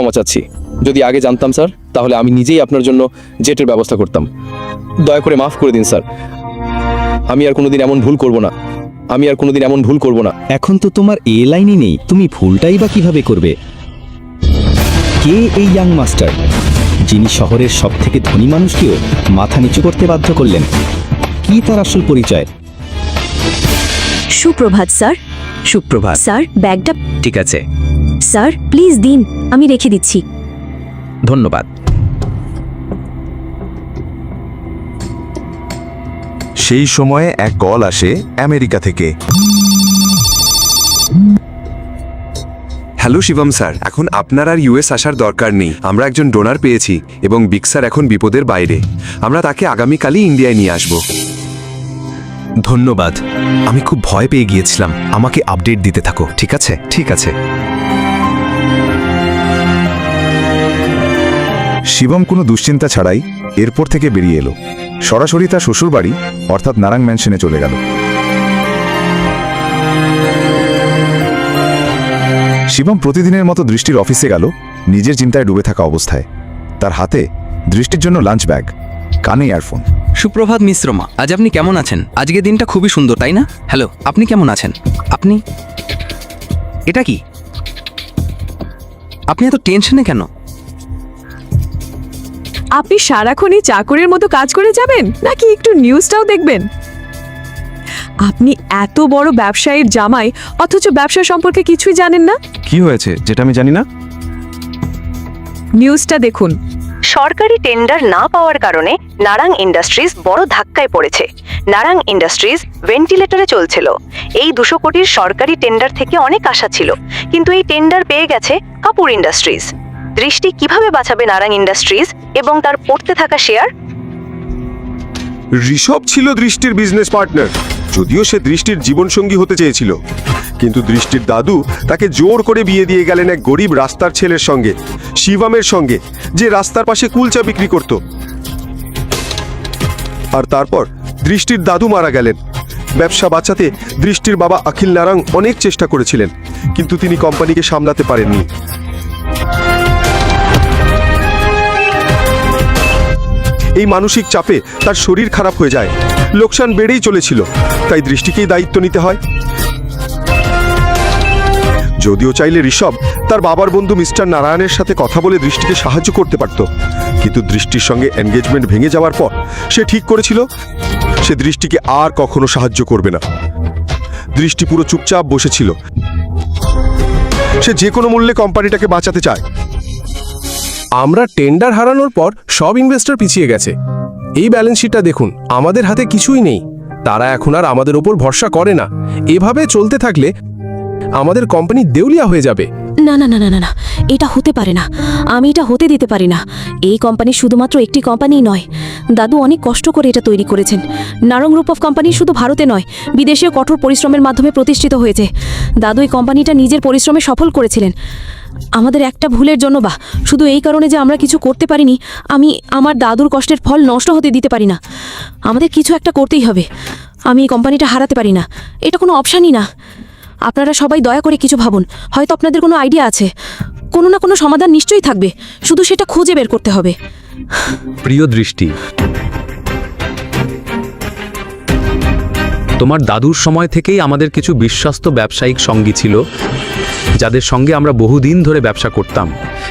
ক্ষমা চাচ্ছি। যদি আগে জানতাম স্যার তাহলে আমি নিজেই আপনার জন্য জেটের ব্যবস্থা করতাম। দয়া করে মাফ করে দিন স্যার। আমি আর কোনোদিন এমন ভুল করব না। আমি আর কোনোদিন এমন ভুল করব না। এখন তো তোমার এ লাইনই নেই। তুমি ভুলটাই বা কীভাবে করবে? কে এই ইয়াং মাস্টার যিনি শহরের সব থেকে ধনী মানুষকেও মাথা নিচু করতে বাধ্য করলেন। কি তার আসল পরিচয়? সুপ্রভাত স্যার। সুপ্রভাত। স্যার ব্যাগটা ঠিক আছে। স্যার প্লিজ দিন আমি রেখে দিচ্ছি। ধন্যবাদ। সেই সময়ে এক কল আসে আমেরিকা থেকে। হ্যালো শিবম স্যার এখন আপনার আর ইউএস আসার দরকার নেই। আমরা একজন ডোনার পেয়েছি এবং বিগ স্যার এখন বিপদের বাইরে। আমরা তাকে আগামীকালই ইন্ডিয়ায় নিয়ে আসব। ধন্যবাদ। আমি খুব ভয় পেয়ে গিয়েছিলাম। আমাকে আপডেট দিতে থাকো ঠিক আছে? ঠিক আছে। শিবম কোনো দুশ্চিন্তা ছাড়াই এরপর থেকে বেরিয়ে এলো। সরাসরি তার শ্বশুরবাড়ি, অর্থাৎ নারাং ম্যানশনে চলে গেল। শিবম প্রতিদিনের মতো দৃষ্টির অফিসে গেল, নিজের চিন্তায় ডুবে থাকা অবস্থায়। তার হাতে দৃষ্টির জন্য লাঞ্চ ব্যাগ, কানে ইয়ারফোন। সুপ্রভাত মিশ্রমা আজ আপনি কেমন আছেন? আজকে দিনটা খুবই সুন্দর, তাই না? হ্যালো, আপনি কেমন আছেন? আপনি, এটা কি? আপনি এত টেনশনে কেন? আপনি সারাক্ষণই চাকরের মতো কাজ করে যাবেন? নাকি একটু নিউজটাও দেখবেন? আপনি এত বড় ব্যবসায়ীর জামাই অথচ ব্যবসা সম্পর্কে কিছুই জানেন না? কি হয়েছে? যেটা আমি জানি না? নিউজটা দেখুন। সরকারি টেন্ডার না পাওয়ার কারণে নারাং ইন্ডাস্ট্রিজ বড় ধাক্কায় পড়েছে। নারাং ইন্ডাস্ট্রিজ ভেন্টিলেটরে চলছিল। এই দুশো কোটির সরকারি টেন্ডার থেকে অনেক আশা ছিল। কিন্তু এই টেন্ডার পেয়ে গেছে কাপুর ইন্ডাস্ট্রিজ দৃষ্টি কীভাবে বাঁচাবে নারাং ইন্ডাস্ট্রিজ এবং তার পড়তে থাকা শেয়ার? ঋষভ ছিল দৃষ্টির বিজনেস পার্টনার, যদিও সে দৃষ্টির জীবনসঙ্গী হতে চেয়েছিল। কিন্তু দৃষ্টির দাদু তাকে জোর করে বিয়ে দিয়ে গেলেন এক গরিব রাস্তার ছেলের সঙ্গে, শিবামের সঙ্গে, যে রাস্তার পাশে কুলচা বিক্রি করত। আর তারপর দৃষ্টির দাদু মারা গেলেন। ব্যবসা বাঁচাতে দৃষ্টির বাবা অখিল নারাং অনেক চেষ্টা করেছিলেন, কিন্তু তিনি কোম্পানিকে সামলাতে পারেননি। এই মানসিক চাপে তার শরীর খারাপ হয়ে যায়। লোকসান বেড়েই চলেছিল, তাই দৃষ্টিকেই দায়িত্ব নিতে হয়। যদিও চাইলে ঋষভ তার বাবার বন্ধু মিস্টার নারায়ণের সাথে কথা বলে দৃষ্টিকে সাহায্য করতে পারত, কিন্তু দৃষ্টির সঙ্গে এনগেজমেন্ট ভেঙে যাওয়ার পর সে ঠিক করেছিল, সে দৃষ্টিকে আর কখনো সাহায্য করবে না। দৃষ্টি পুরো চুপচাপ বসেছিল। সে যে কোনো মূল্যে কোম্পানিটাকে বাঁচাতে চায়। আমরা টেন্ডার হারানোর পর সব ইনভেস্টর পিছিয়ে গেছে। এই ব্যালেন্স শিটটা দেখুন, আমাদের হাতে কিছুই নেই। তারা এখন আর আমাদের ওপর ভরসা করে না। এভাবে চলতে থাকলে আমাদের কোম্পানি দেউলিয়া হয়ে যাবে। না না না না না না, এটা হতে পারে না। আমি এটা হতে দিতে পারি না। এই কোম্পানি শুধুমাত্র একটি কোম্পানি নয় দাদু অনেক কষ্ট করে এটা তৈরি করেছেন। নারং গ্রুপ অফ কোম্পানি শুধু ভারতে নয়, বিদেশেও কঠোর পরিশ্রমের মাধ্যমে প্রতিষ্ঠিত হয়েছে। দাদু এই কোম্পানিটা নিজের পরিশ্রমে সফল করেছিলেন। আমাদের একটা ভুলের জন্য বা, শুধু এই কারণে যে আমরা কিছু করতে পারিনি, আমি আমার দাদুর কষ্টের ফল নষ্ট হতে দিতে পারি না। আমাদের কিছু একটা করতেই হবে। আমি এই কোম্পানিটা হারাতে পারি না। এটা কোনো অপশানই না। আপনারা সবাই দয়া করে কিছু ভাবুন। হয়তো আপনাদের কোনো আইডিয়া আছে। কোনো না কোনো সমাধান নিশ্চয়ই থাকবে। শুধু সেটা খুঁজে বের করতে হবে। প্রিয় দৃষ্টি, তোমার দাদুর সময় থেকেই আমাদের কিছু বিশ্বস্ত ব্যবসায়িক সঙ্গী ছিল, যাদের সঙ্গে আমরা বহুদিন ধরে ব্যবসা করতাম।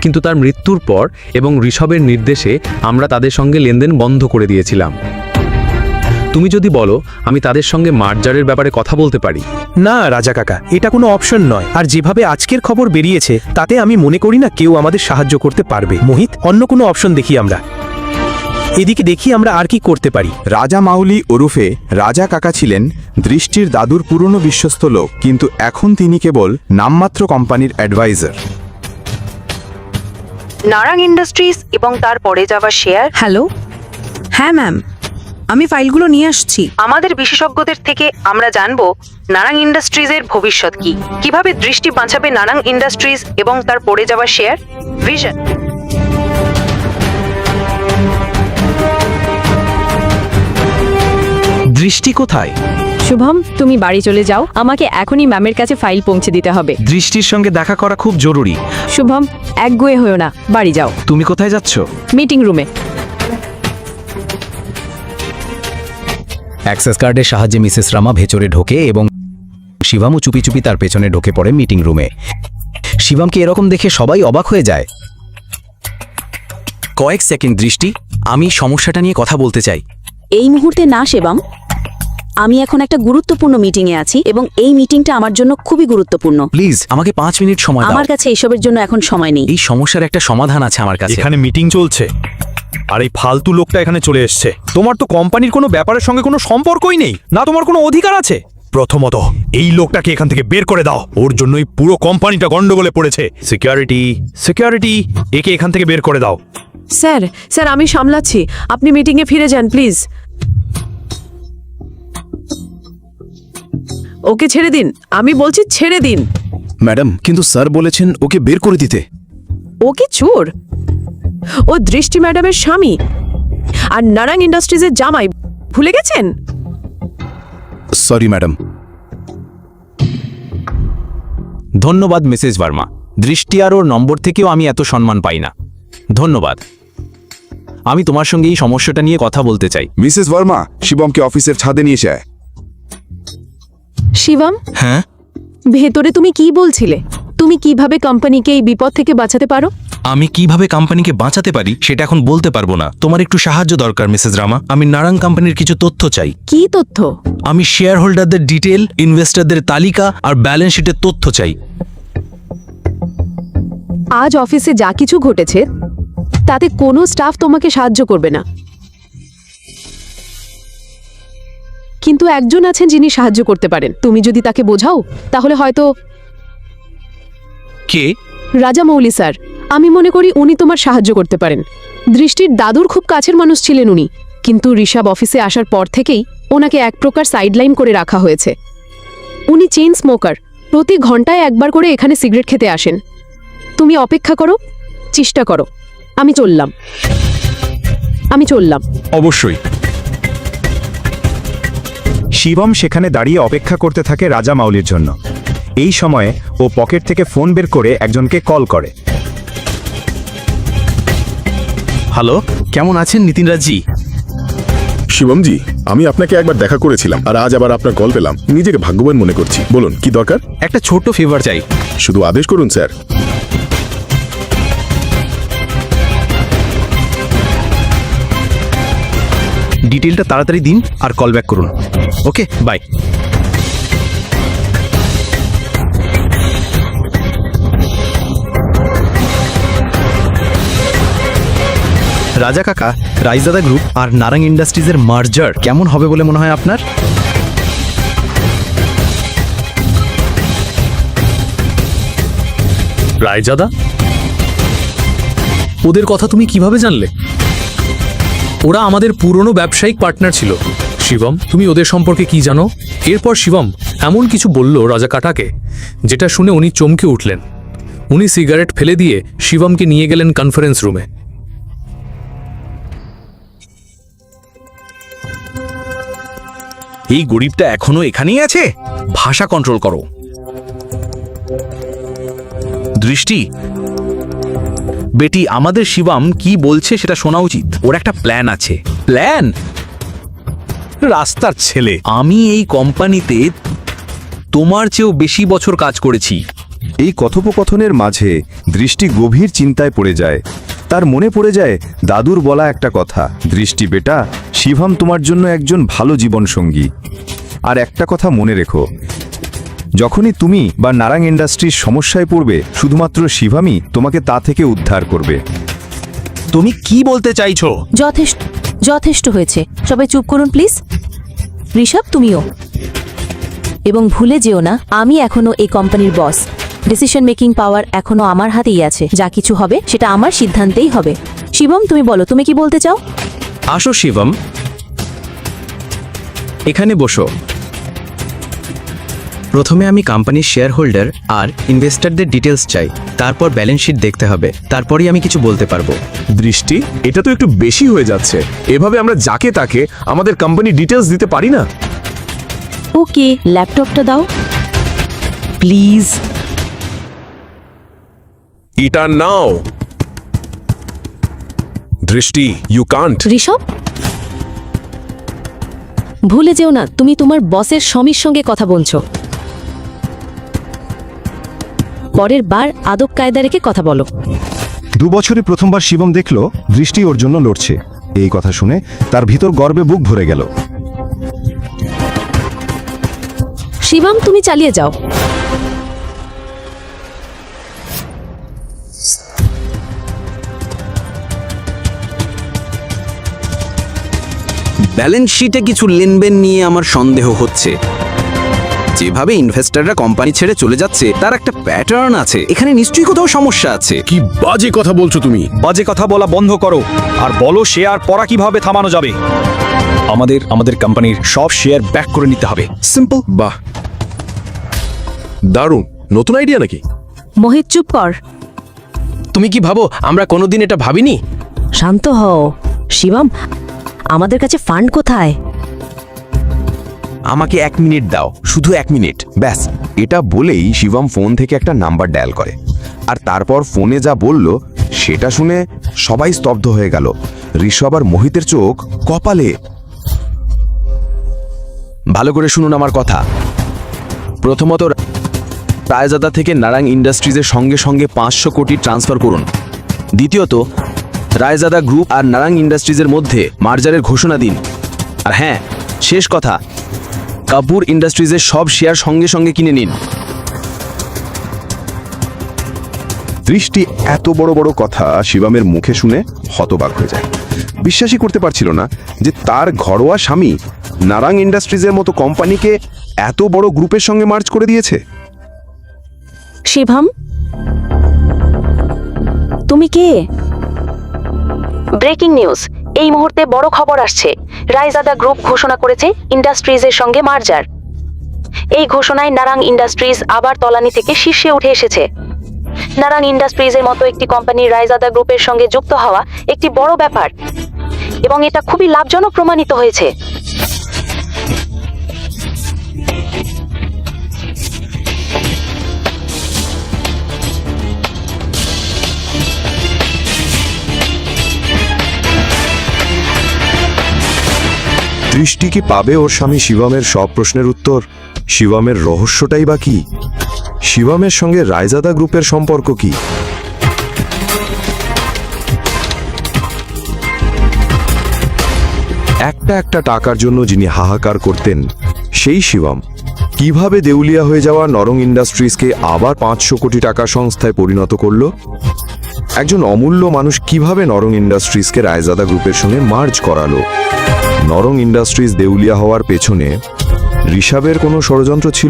কিন্তু তার মৃত্যুর পর এবং ঋষভের নির্দেশে আমরা তাদের সঙ্গে লেনদেন বন্ধ করে দিয়েছিলাম। তুমি যদি বলো আমি তাদের সঙ্গে মার্জারের ব্যাপারে কথা বলতে পারি। না রাজা কাকা এটা কোনো অপশন নয়। আর যেভাবে আজকের খবর বেরিয়েছে তাতে আমি মনে করি না কেউ আমাদের সাহায্য করতে পারবে। মোহিত অন্য কোনো অপশন দেখি আমরা। এদিকে দেখি আমরা আর কি করতে পারি। রাজা মাউলি ওরুফে রাজা কাকা ছিলেন দৃষ্টির দাদুর পুরনো বিশ্বস্ত লোক কিন্তু এখন তিনি কেবল নামমাত্র কোম্পানির অ্যাডভাইজার। নারাং ইন্ডাস্ট্রিজ এবং তার পড়ে যাওয়া শেয়ার। হ্যালো? হ্যাঁ ম্যাম। আমি ফাইলগুলো নিয়ে আসছি। আমাদের বিশেষজ্ঞদের থেকে আমরা জানব নারাং ইন্ডাস্ট্রিজের ভবিষ্যৎ কি। কীভাবে দৃষ্টি বাঁচাবে নারাং ইন্ডাস্ট্রিজ এবং তার পড়ে যাওয়া শেয়ার? ভিশন দৃষ্টি কোথায়? শুভম তুমি বাড়ি চলে যাও। আমাকে এখনই ম্যামের কাছে ফাইল পৌঁছে দিতে হবে। দৃষ্টির সঙ্গে দেখা করা খুব জরুরি। শুভম একগুয়ে হয়েও না। বাড়ি যাও। তুমি কোথায় যাচ্ছ? মিটিং রুমে। অ্যাক্সেস কার্ডের সাহায্যে মিসেস রামা ভেতরে ঢোকে এবং শিবামও চুপি চুপি তার পেছনে ঢোকে পড়ে মিটিং রুমে। শিবামকে এরকম দেখে সবাই অবাক হয়ে যায়? কয়েক সেকেন্ড দৃষ্টি আমি সমস্যাটা নিয়ে কথা বলতে চাই। এই মুহূর্তে না সেবাম আমি এখন একটা গুরুত্বপূর্ণ মিটিংয়ে আছি এবং এই মিটিংটা আমার জন্য খুবই গুরুত্বপূর্ণ। প্লিজ আমাকে পাঁচ মিনিট সময় দাও। আমার কাছে এসবের জন্য এখন সময় নেই। এই সমস্যার একটা সমাধান আছে আমার কাছে। এখানে মিটিং চলছে। আর এই ফালতু লোকটা এখানে চলে এসছে। তোমার তো কোম্পানির কোনো ব্যাপারের সঙ্গে কোনো সম্পর্কই নেই। না তোমার কোনো অধিকার আছে? প্রথমত এই লোকটাকে এখান থেকে বের করে দাও। ওর জন্যই পুরো কোম্পানিটা গন্ডগোলে পড়েছে। সিকিউরিটি সিকিউরিটি একে এখান থেকে বের করে দাও। স্যার স্যার আমি সামলাচ্ছি। আপনি মিটিংয়ে ফিরে যান প্লিজ। ওকে ছেড়ে দিন। আমি বলছি ছেড়ে দিন। ম্যাডাম কিন্তু স্যার বলেছেন ওকে বের করে দিতে। ও কি চোর? ও দৃষ্টি ম্যাডামের স্বামী। আর নারায়ণ ইন্ডাস্ট্রিজের জামাই ভুলে গেছেন? সরি ম্যাডাম ধন্যবাদ মিসেস ভার্মা। দৃষ্টি আর ওর নম্বর থেকেও আমি এত সম্মান পাই না। ধন্যবাদ। আমি তোমার সঙ্গে এই সমস্যাটা নিয়ে কথা বলতে চাই। মিসেস ভার্মা শিবমকে অফিসের ছাদে নিয়ে যায়। শিবম? হ্যাঁ? ভেতরে তুমি কি বলছিলে? তুমি কীভাবে কোম্পানিকে এই বিপদ থেকে বাঁচাতে পারো? আমি কীভাবে কোম্পানিকে বাঁচাতে পারি সেটা এখন বলতে পারব না। তোমার একটু সাহায্য দরকার মিসেস রামা। আমি নারাং কোম্পানির কিছু তথ্য চাই। কি তথ্য? আমি শেয়ার হোল্ডারদের ডিটেল ইনভেস্টরদের তালিকা আর ব্যালেন্স শিটের তথ্য চাই। আজ অফিসে যা কিছু ঘটেছে তাতে কোনো স্টাফ তোমাকে সাহায্য করবে না। কিন্তু একজন আছেন যিনি সাহায্য করতে পারেন। তুমি যদি তাকে বোঝাও তাহলে হয়তো কে? রাজা মৌলি স্যার। আমি মনে করি উনি তোমার সাহায্য করতে পারেন। দৃষ্টির দাদুর খুব কাছের মানুষ ছিলেন উনি, কিন্তু ঋষভ অফিসে আসার পর থেকেই ওনাকে এক প্রকার সাইডলাইন করে রাখা হয়েছে। উনি চেন স্মোকার প্রতি ঘন্টায় একবার করে এখানে সিগারেট খেতে আসেন। তুমি অপেক্ষা করো, চেষ্টা করো। আমি চললাম। আমি চললাম। অবশ্যই। শিবম সেখানে দাঁড়িয়ে অপেক্ষা করতে থাকে রাজা মাউলির জন্য। এই সময়ে ও পকেট থেকে ফোন বের করে একজনকে কল করে। হ্যালো কেমন আছেন নীতিনরাজি শিবমজি আমি আপনাকে একবার দেখা করেছিলাম আর আজ আবার আপনার কল পেলাম। নিজেকে ভাগ্যবান মনে করছি। বলুন কি দরকার? একটা ছোট্ট ফেভার চাই। শুধু আদেশ করুন স্যার। ডিটেলটা তাড়াতাড়ি দিন আর কল ব্যাক করুন। ওকে বাই রাজা কাকা রাইজাদা গ্রুপ আর নারাং ইন্ডাস্ট্রিজের মার্জার কেমন হবে বলে মনে হয় আপনার? রায়জাদা ওদের কথা তুমি কীভাবে জানলে? ওরা আমাদের পুরনো ব্যবসায়িক পার্টনার ছিল। শিবম, তুমি ওদের সম্পর্কে কি জানো? এরপর শিবম এমন কিছু বলল রাজা কাটাকে যেটা শুনে উনি চমকে উঠলেন। উনি সিগারেট ফেলে দিয়ে শিবমকে নিয়ে গেলেন কনফারেন্স রুমে এই গরিবটা এখনও এখানেই আছে? ভাষা কন্ট্রোল করো। দৃষ্টি, বেটি, আমাদের শিবাম কি বলছে সেটা শোনা উচিত। ওর একটা প্ল্যান আছে। প্ল্যান রাস্তার ছেলে। আমি এই কোম্পানিতে তোমার চেয়েও বেশি বছর কাজ করেছি। এই কথোপকথনের মাঝে দৃষ্টি গভীর চিন্তায় পড়ে যায়। তার মনে পড়ে যায় দাদুর বলা একটা কথা দৃষ্টি বেটা শিবম তোমার জন্য একজন ভালো জীবনসঙ্গী। আর একটা কথা মনে রেখো যখনই তুমি বা নারাং ইন্ডাস্ট্রির সমস্যায় পড়বে শুধুমাত্র শিভামই তোমাকে তা থেকে উদ্ধার করবে। তুমি কি বলতে চাইছো? যথেষ্ট যথেষ্ট হয়েছে। সবাই চুপ করুন প্লিজ। ঋষভ তুমিও। এবং ভুলে যেও না আমি এখনও এই কোম্পানির বস। ডিসিশন মেকিং পাওয়ার এখনও আমার হাতেই আছে। যা কিছু হবে সেটা আমার সিদ্ধান্তেই হবে। শিবম তুমি বলো তুমি কি বলতে চাও? আসো শিবম। এখানে বসো। প্রথমে আমি কোম্পানির শেয়ার হোল্ডার আর ইনভেস্টারদের ডিটেলস চাই। তারপর ব্যালেন্স শিট দেখতে হবে। তারপরেই আমি কিছু বলতে পারব। দৃষ্টি এটা তো একটু বেশি হয়ে যাচ্ছে। এভাবে আমরা যাকে তাকে আমাদের কোম্পানি ডিটেলস দিতে পারি না? ওকে ল্যাপটপটা দাও। প্লিজ এটা নাও দৃষ্টি ইউ কান্ট ঋষভ? ভুলে যেও না তুমি তোমার বসের স্বামীর সঙ্গে কথা বলছো। পরের বার আদব কায়দা রেখে কথা বলো। দু বছরে প্রথমবার শিবম দেখল দৃষ্টি ওর জন্য লড়ছে। এই কথা শুনে তার ভিতর গর্বে বুক ভরে গেল। শিবম তুমি চালিয়ে যাও। ব্যালেন্স শিটে কিছু লেনদেন নিয়ে আমার সন্দেহ হচ্ছে। যেভাবে ইনভেস্টররা কোম্পানি ছেড়ে চলে যাচ্ছে তার একটা প্যাটার্ন আছে। এখানে নিশ্চয়ই কোথাও সমস্যা আছে। কি বাজে কথা বলছো তুমি? বাজে কথা বলা বন্ধ করো। আর বলো শেয়ার পড়া কীভাবে থামানো যাবে? আমাদের আমাদের কোম্পানির সব শেয়ার ব্যাক করে নিতে হবে। সিম্পল বাহ। দারুণ। নতুন আইডিয়া নাকি? মোহিত চুপ কর। তুমি কি ভাবো আমরা কোনোদিন এটা ভাবিনি? শান্ত হও। শিবম আমাদের কাছে ফান্ড কোথায়? আমাকে এক মিনিট দাও, শুধু এক মিনিট। ব্যাস, এটা বলেই শিবম ফোন থেকে একটা নাম্বার ডায়াল করে। আর তারপর ফোনে যা বলল, সেটা শুনে সবাই স্তব্ধ হয়ে গেল। ঋষভ আর মোহিতের চোখ কপালে। ভালো করে শুনুন আমার কথা। প্রথমত, রায়জাদা থেকে নারাং ইন্ডাস্ট্রিজের সঙ্গে সঙ্গে পাঁচশো কোটি ট্রান্সফার করুন। দ্বিতীয়ত রায়জাদা গ্রুপ আর নারাং ইন্ডাস্ট্রিজের মধ্যে মার্জারের ঘোষণা দিন। আর হ্যাঁ শেষ কথা কাপুর ইন্ডাস্ট্রিজের সব শেয়ার সঙ্গে সঙ্গে কিনে নিন। দৃষ্টি এত বড় বড় কথা শিবামের মুখে শুনে হতবাক হয়ে যায়। বিশ্বাসই করতে পারছিল না যে তার ঘরোয়া স্বামী নারাং ইন্ডাস্ট্রিজের মতো কোম্পানিকে এত বড় গ্রুপের সঙ্গে মার্চ করে দিয়েছে। শিবম তুমি কে? Breaking news. এই মুহূর্তে বড় খবর আসছে। রাইজাদা গ্রুপ ঘোষণা করেছে ইন্ডাস্ট্রিজের সঙ্গে মার্জার। এই ঘোষণায় নারাং ইন্ডাস্ট্রিজ আবার তলানি থেকে শীর্ষে উঠে এসেছে। নারাং ইন্ডাস্ট্রিজের মতো একটি কোম্পানি রাইজাদা গ্রুপের সঙ্গে যুক্ত হওয়া একটি বড় ব্যাপার। এবং এটা খুবই লাভজনক প্রমাণিত হয়েছে। দৃষ্টি কি পাবে ওর স্বামী শিবমের সব প্রশ্নের উত্তর? শিবমের রহস্যটাই বা কি? শিবমের সঙ্গে রায়জাদা গ্রুপের সম্পর্ক কি? একটা একটা টাকার জন্য যিনি হাহাকার করতেন, সেই শিবম। কীভাবে দেউলিয়া হয়ে যাওয়া নরং ইন্ডাস্ট্রিজকে আবার পাঁচশো কোটি টাকা সংস্থায় পরিণত করল? একজন অমূল্য মানুষ কীভাবে নরং ইন্ডাস্ট্রিজকে রায়জাদা গ্রুপের সঙ্গে মার্জ করালো? নরং ইন্ডাস্ট্রিজ দেউলিয়া হওয়ার পেছনে ঋষাবের কোনো ষড়যন্ত্র ছিল?